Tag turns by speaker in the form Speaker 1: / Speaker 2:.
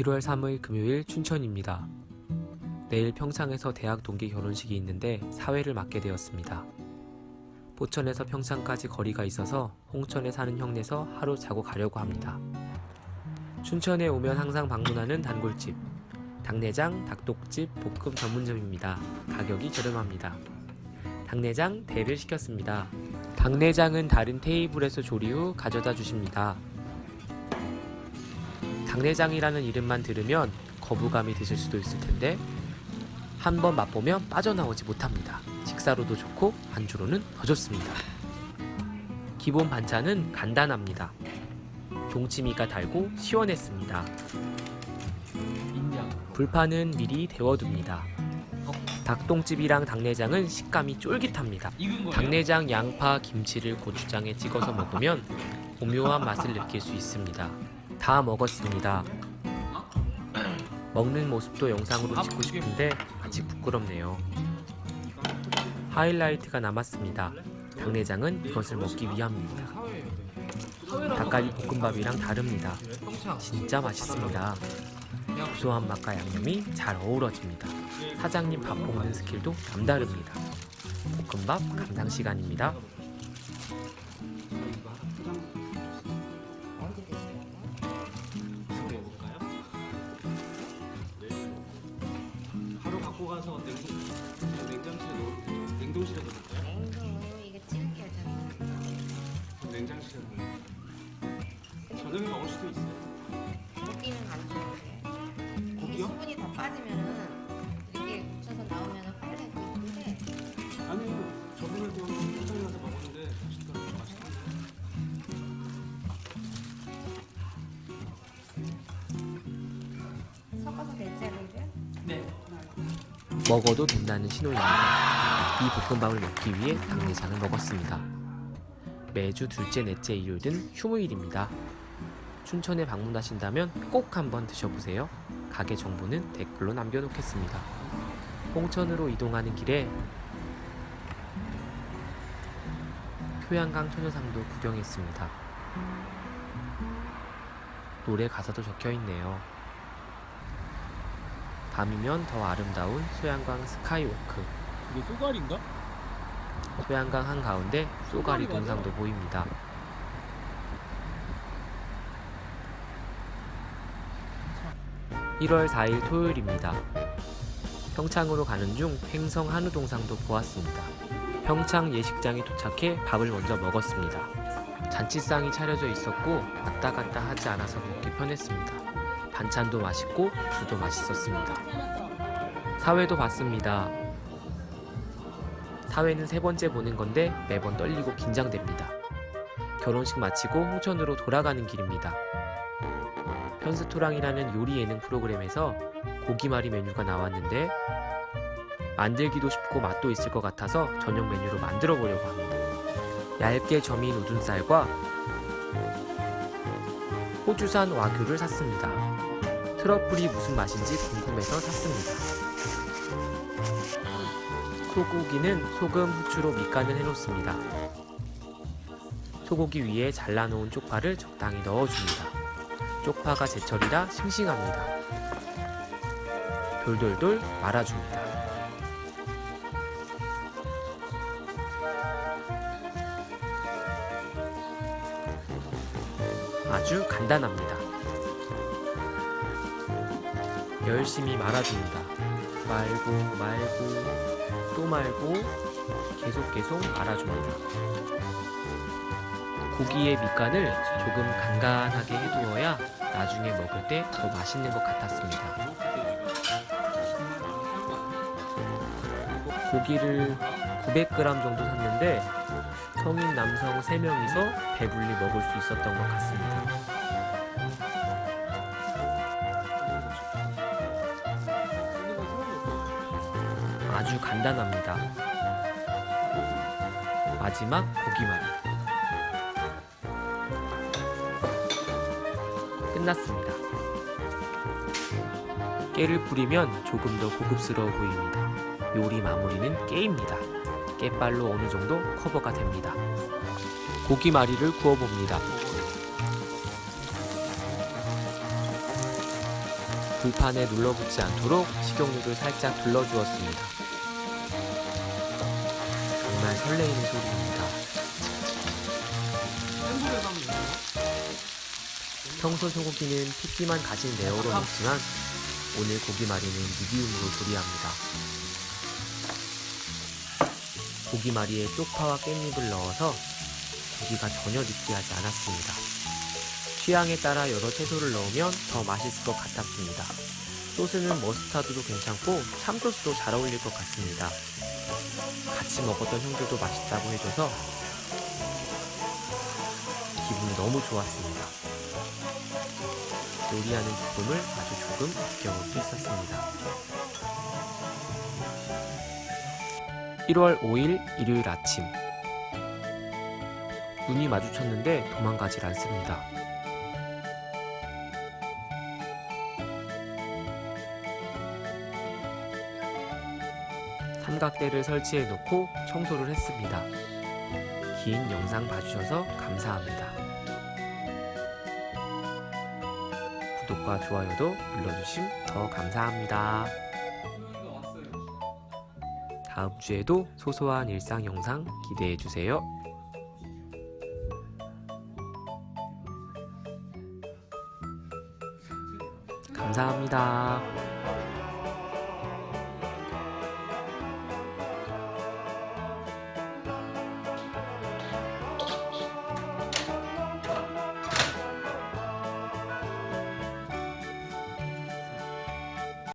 Speaker 1: 1월 3일 금요일 춘천입니다. 내일 평창에서 대학 동기 결혼식이 있는데 사회를 맡게 되었습니다. 포천에서 평창까지 거리가 있어서 홍천에 사는 형네서 하루 자고 가려고 합니다. 춘천에 오면 항상 방문하는 단골집. 당내장, 닭독집, 볶음 전문점입니다. 가격이 저렴합니다. 당내장 대를 시켰습니다. 당내장은 다른 테이블에서 조리 후 가져다 주십니다. 당내장이라는 이름만 들으면 거부감이 드실 수도 있을 텐데 한번 맛보면 빠져나오지 못합니다. 식사로도 좋고 안주로는 더 좋습니다. 기본 반찬은 간단합니다. 동치미가 달고 시원했습니다. 불판은 미리 데워둡니다. 닭똥집이랑 당내장은 식감이 쫄깃합니다. 당내장, 양파, 김치를 고추장에 찍어서 먹으면 오묘한 맛을 느낄 수 있습니다. 다 먹었습니다. 먹는 모습도 영상으로 찍고 싶은데 아직 부끄럽네요. 하이라이트가 남았습니다. 당내장은 이것을 먹기 위함입니다. 닭갈비 볶음밥이랑 다릅니다. 진짜 맛있습니다. 고소한 맛과 양념이 잘 어우러집니다. 사장님 밥 볶는 스킬도 남다릅니다. 볶음밥 감상 시간입니다.
Speaker 2: 저녁에 먹을 수도 있어요.
Speaker 3: 고기는 안 좋은데. 고기
Speaker 2: 고기요?
Speaker 3: 수분이 다 빠지면은 이렇게 묻혀서 나오면은 빨리 익는데
Speaker 2: 아니요. 저번에도 포장에 가서 먹었는데 맛있더라고요. 맛있던데.
Speaker 3: 섞어서 대짜리를
Speaker 2: 네.
Speaker 1: 먹어도 된다는 신호입니다. 이 볶음밥을 먹기 위해 당내장을 먹었습니다. 매주 둘째, 넷째, 일요일 등 휴무일입니다. 춘천에 방문하신다면 꼭 한번 드셔보세요. 가게 정보는 댓글로 남겨놓겠습니다. 홍천으로 이동하는 길에 효양강 천여상도 구경했습니다. 노래 가사도 적혀 있네요. 밤이면 더 아름다운 소양강 스카이워크.
Speaker 2: 이게 쏘가리인가?
Speaker 1: 소양강 한가운데 쏘가리 동상도 보입니다. (1월 4일) 토요일입니다. 평창으로 가는 중 횡성 한우 동상도 보았습니다. 평창 예식장에 도착해 밥을 먼저 먹었습니다. 잔치상이 차려져 있었고 왔다 갔다 하지 않아서 먹기 편했습니다. 반찬도 맛있고 국수도 맛있었습니다. 사회도 봤습니다. 사회는 세 번째 보는 건데 매번 떨리고 긴장됩니다. 결혼식 마치고 홍천으로 돌아가는 길입니다. 편스토랑이라는 요리 예능 프로그램에서 고기말이 메뉴가 나왔는데 만들기도 쉽고 맛도 있을 것 같아서 전용 메뉴로 만들어 보려고 합니다. 얇게 점인 우둔살과 호주산 와규를 샀습니다. 트러플이 무슨 맛인지 궁금해서 샀습니다. 소고기는 소금, 후추로 밑간을 해놓습니다. 소고기 위에 잘라놓은 쪽파를 적당히 넣어줍니다. 쪽파가 제철이라 싱싱합니다. 돌돌돌 말아줍니다. 아주 간단합니다. 열심히 말아줍니다. 말고 말고 또 말고 계속 계속 말아줍니다. 고기의 밑간을 조금 간간하게 해두어야 나중에 먹을 때 더 맛있는 것 같았습니다. 고기를 900g 정도 샀는데 성인 남성 3명이서 배불리 먹을 수 있었던 것 같습니다. 아주 간단합니다. 마지막 고기말. 끝났습니다. 깨를 뿌리면 조금 더 고급스러워 보입니다. 요리 마무리는 깨입니다. 깨빨로 어느 정도 커버가 됩니다. 고기 마리를 구워봅니다. 불판에 눌러붙지 않도록 식용유를 살짝 둘러주었습니다. 정말 설레이는 소리입니다. 평소 소고기는 핏기만 가진 레어로 먹지만 오늘 고기마리는 미디움으로 조리합니다. 고기마리에 쪽파와 깻잎을 넣어서 고기가 전혀 느끼하지 않았습니다. 취향에 따라 여러 채소를 넣으면 더 맛있을 것 같았습니다. 소스는 머스타드도 괜찮고 참소스도 잘 어울릴 것 같습니다. 같이 먹었던 형들도 맛있다고 해줘서 기분이 너무 좋았습니다. 요리하는 기쁨을 아주 조금 느껴볼 수 있었습니다. 1월 5일 일요일 아침 눈이 마주쳤는데 도망가질 않습니다. 삼각대를 설치해 놓고 청소를 했습니다. 긴 영상 봐주셔서 감사합니다. 구독과 좋아요도 눌러주심 더 감사합니다. 다음 주에도 소소한 일상 영상 기대해 주세요. 감사합니다.